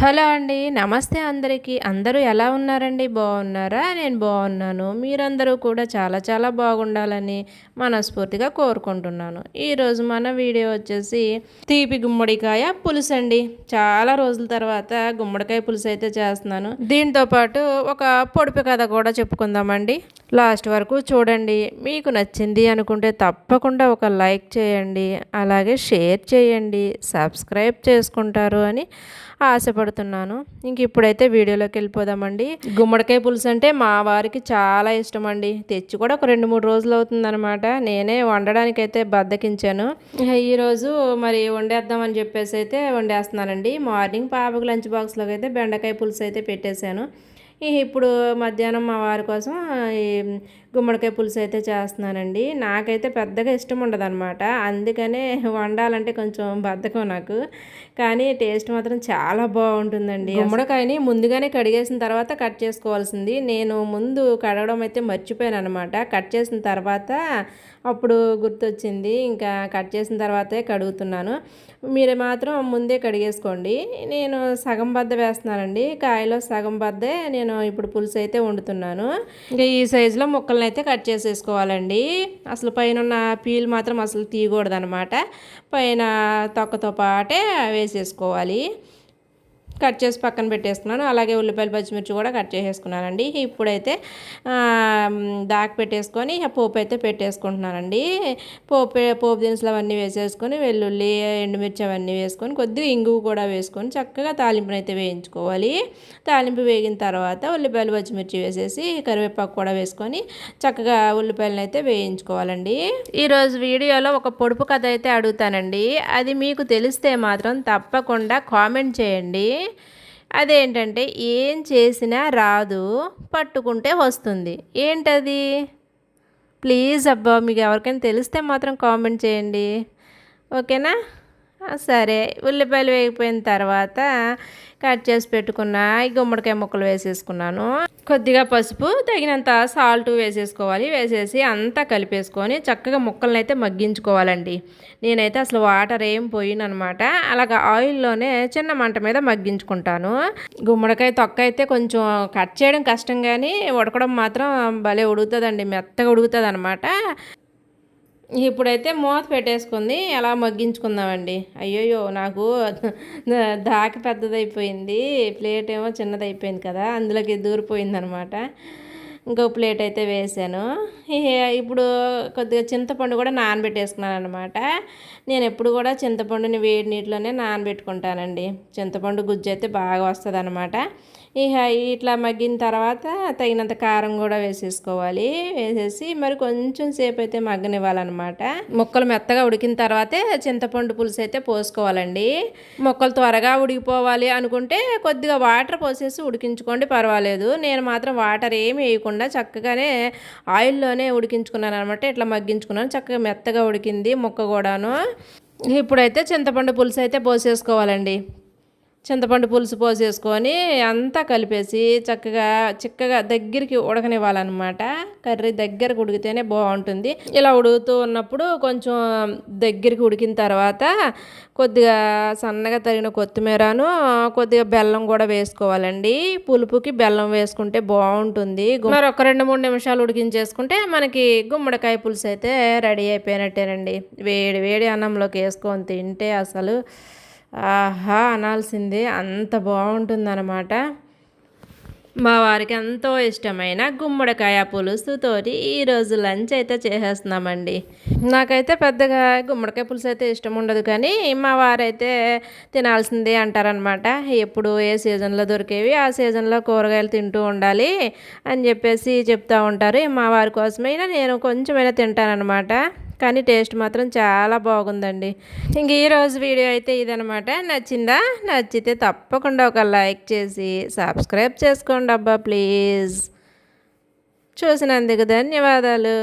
Hello అండి నమస్తే అందరికీ. అందరూ ఎలా ఉన్నారండి? బాగున్నారా? నేను బాగున్నాను. మీరందరూ కూడా చాలా చాలా బాగుండాలని మనస్ఫూర్తిగా కోరుకుంటున్నాను. ఈరోజు మన వీడియో వచ్చేసి తీపి గుమ్మడికాయ పులుసు అండి. చాలా రోజుల తర్వాత గుమ్మడికాయ పులుసు అయితే చేస్తున్నాను. దీంతో పాటు ఒక పొడిపి కథ కూడా చెప్పుకుందామండి. లాస్ట్ వరకు చూడండి. మీకు నచ్చింది అనుకుంటే తప్పకుండా ఒక లైక్ చేయండి. అలాగే షేర్ చేయండి. సబ్స్క్రైబ్ చేసుకుంటారు అని ఆశపడుతున్నాను ఇంక ఇప్పుడైతే వీడియోలోకి వెళ్ళిపోదామండి. గుమ్మడికాయ పులుసు అంటే మా వారికి చాలా ఇష్టం అండి తెచ్చి కూడా ఒక రెండు మూడు రోజులు అవుతుందనమాట నేనే వండడానికి అయితే బద్దకించాను ఈరోజు మరి వండేద్దామని చెప్పేసి అయితే వండేస్తున్నానండి. మార్నింగ్ పాపకు లంచ్ బాక్స్లోకి అయితే బెండకాయ పులుసు అయితే పెట్టేశాను. ఇప్పుడు మధ్యాహ్నం మా వారి కోసం గుమ్మడికాయ పులుసు అయితే చేస్తున్నానండి. నాకైతే పెద్దగా ఇష్టం ఉండదు అనమాట అందుకనే వండాలంటే కొంచెం బద్ధకం నాకు. కానీ టేస్ట్ మాత్రం చాలా బాగుంటుందండి. గుమ్మడికాయని ముందుగానే కడిగేసిన తర్వాత కట్ చేసుకోవాల్సింది. నేను ముందు కడగడం అయితే మర్చిపోయాను అనమాట కట్ చేసిన తర్వాత అప్పుడు గుర్తొచ్చింది. ఇంకా కట్ చేసిన తర్వాతే కడుగుతున్నాను. మీరు మాత్రం ముందే కడిగేసుకోండి. నేను సగం బద్ద వేస్తున్నానండి. కాయలో సగం బద్దే నేను ఇప్పుడు పులుసు అయితే వండుతున్నాను. ఇంకా ఈ సైజులో ముక్కలను అయితే కట్ చేసేసుకోవాలండి. అసలు పైన ఉన్న పీల్ మాత్రం అసలు తీయకూడదు అనమాట పైన తొక్కతో పాటే వేసేసుకోవాలి. కట్ చేసి పక్కన పెట్టేసుకున్నాను అలాగే ఉల్లిపాయలు పచ్చిమిర్చి కూడా కట్ చేసేసుకున్నానండి. ఇప్పుడైతే దాక పెట్టేసుకొని పోపు అయితే పెట్టేసుకుంటున్నానండి. పోపు పోపు దినుసులు అవన్నీ వేసేసుకొని వెల్లుల్లి ఎండుమిర్చి అవన్నీ వేసుకొని కొద్దిగా ఇంగువ కూడా వేసుకొని చక్కగా తాలింపునైతే అయితే వేయించుకోవాలి. తాలింపు వేగిన తర్వాత ఉల్లిపాయలు పచ్చిమిర్చి వేసేసి కరివేపాకు కూడా వేసుకొని చక్కగా ఉల్లిపాయలను అయితే వేయించుకోవాలండి. ఈరోజు వీడియోలో ఒక పొడుపు కథ అయితే అడుగుతానండి. అది మీకు తెలిస్తే మాత్రం తప్పకుండా కామెంట్ చేయండి. అదేంటంటే ఏం చేసినా రాదు పట్టుకుంటే వస్తుంది. ఏంటది? ప్లీజ్ అబ్బా మీకు ఎవరికైనా తెలిస్తే మాత్రం కామెంట్ చేయండి. ఓకేనా? సరే. ఉల్లిపాయలు వేగిపోయిన తర్వాత కట్ చేసి పెట్టుకున్న ఈ గుమ్మడికాయ ముక్కలు వేసేసుకున్నాను. కొద్దిగా పసుపు తగినంత సాల్ట్ వేసేసుకోవాలి. వేసేసి అంతా కలిపేసుకొని చక్కగా ముక్కలను అయితే మగ్గించుకోవాలండి. నేనైతే అసలు వాటర్ ఏం పోయిననమాట. అలాగ ఆయిల్లోనే చిన్న మంట మీద మగ్గించుకుంటాను. గుమ్మడికాయ తొక్క అయితే కొంచెం కట్ చేయడం కష్టం కానీ ఉడకడం మాత్రం భలే ఉడుగుతుందండి మెత్తగా ఉడుగుతుంది అనమాట ఇప్పుడైతే మూత పెట్టేసుకుంది ఎలా మగ్గించుకుందామండి. అయ్యోయ్యో నాకు దాక పెద్దదైపోయింది ప్లేట్ ఏమో చిన్నదైపోయింది కదా అందులోకి దూరిపోయిందనమాట. ఇంకో ప్లేట్ అయితే వేసాను. ఇప్పుడు కొద్దిగా చింతపండు కూడా నానబెట్టేసుకున్నాను అనమాట నేను ఎప్పుడు కూడా చింతపండుని వేడి నీటిలోనే నానబెట్టుకుంటానండి. చింతపండు గుజ్జు అయితే బాగా వస్తుంది అనమాట ఇక ఇట్లా మగ్గిన తర్వాత తగినంత కారం కూడా వేసేసుకోవాలి. వేసేసి మరి కొంచెం సేపు అయితే మగ్గనివ్వాలన్నమాట. ముక్కలు మెత్తగా ఉడికిన తర్వాతే చింతపండు పులుసు అయితే పోసుకోవాలండి. ముక్కలు త్వరగా ఉడికిపోవాలి అనుకుంటే కొద్దిగా వాటర్ పోసేసి ఉడికించుకోండి పర్వాలేదు. నేను మాత్రం వాటర్ ఏమి వేయకుండా చక్కగానే ఆయిల్లోనే ఉడికించుకున్నాను అనమాట ఇట్లా మగ్గించుకున్నాను చక్కగా మెత్తగా ఉడికింది ముక్క కూడాను. ఇప్పుడైతే చింతపండు పులుసు అయితే పోసేసుకోవాలండి. చింతపండు పులుసు పోసేసుకొని అంతా కలిపేసి చక్కగా చిక్కగా దగ్గరికి ఉడకనివ్వాలన్నమాట. కర్రీ దగ్గరకు ఉడికితేనే బాగుంటుంది. ఇలా ఉడుకుతూ ఉన్నప్పుడు కొంచెం దగ్గరికి ఉడికిన తర్వాత కొద్దిగా సన్నగా తరిగిన కొత్తిమీరను కొద్దిగా బెల్లం కూడా వేసుకోవాలండి. పులుపుకి బెల్లం వేసుకుంటే బాగుంటుంది. మరి ఒక రెండు మూడు నిమిషాలు ఉడికించేసుకుంటే మనకి గుమ్మడికాయ పులుసు అయితే రెడీ అయిపోయినట్టేనండి. వేడి వేడి అన్నంలోకి వేసుకొని తింటే అసలు ఆహా అనాల్సిందే. అంత బాగుంటుందన్నమాట. మా వారికి ఎంతో ఇష్టమైన గుమ్మడికాయ పులుసుతోటి ఈరోజు లంచ్ అయితే చేసేస్తున్నామండి. నాకైతే పెద్దగా గుమ్మడికాయ పులుసు అయితే ఇష్టం ఉండదు కానీ మా వారైతే తినాల్సిందే అంటారనమాట ఎప్పుడు ఏ సీజన్లో దొరికేవి ఆ సీజన్లో కూరగాయలు తింటూ ఉండాలి అని చెప్పేసి చెప్తూ ఉంటారు. మా వారి కోసమైనా నేను కొంచెమైనా తింటానమాట కానీ టేస్ట్ మాత్రం చాలా బాగుందండి. ఇంక ఈరోజు వీడియో అయితే ఇదనమాట. నచ్చిందా? నచ్చితే తప్పకుండా ఒక లైక్ చేసి సబ్స్క్రైబ్ చేసుకోండి అబ్బా ప్లీజ్. చూసినందుకు ధన్యవాదాలు.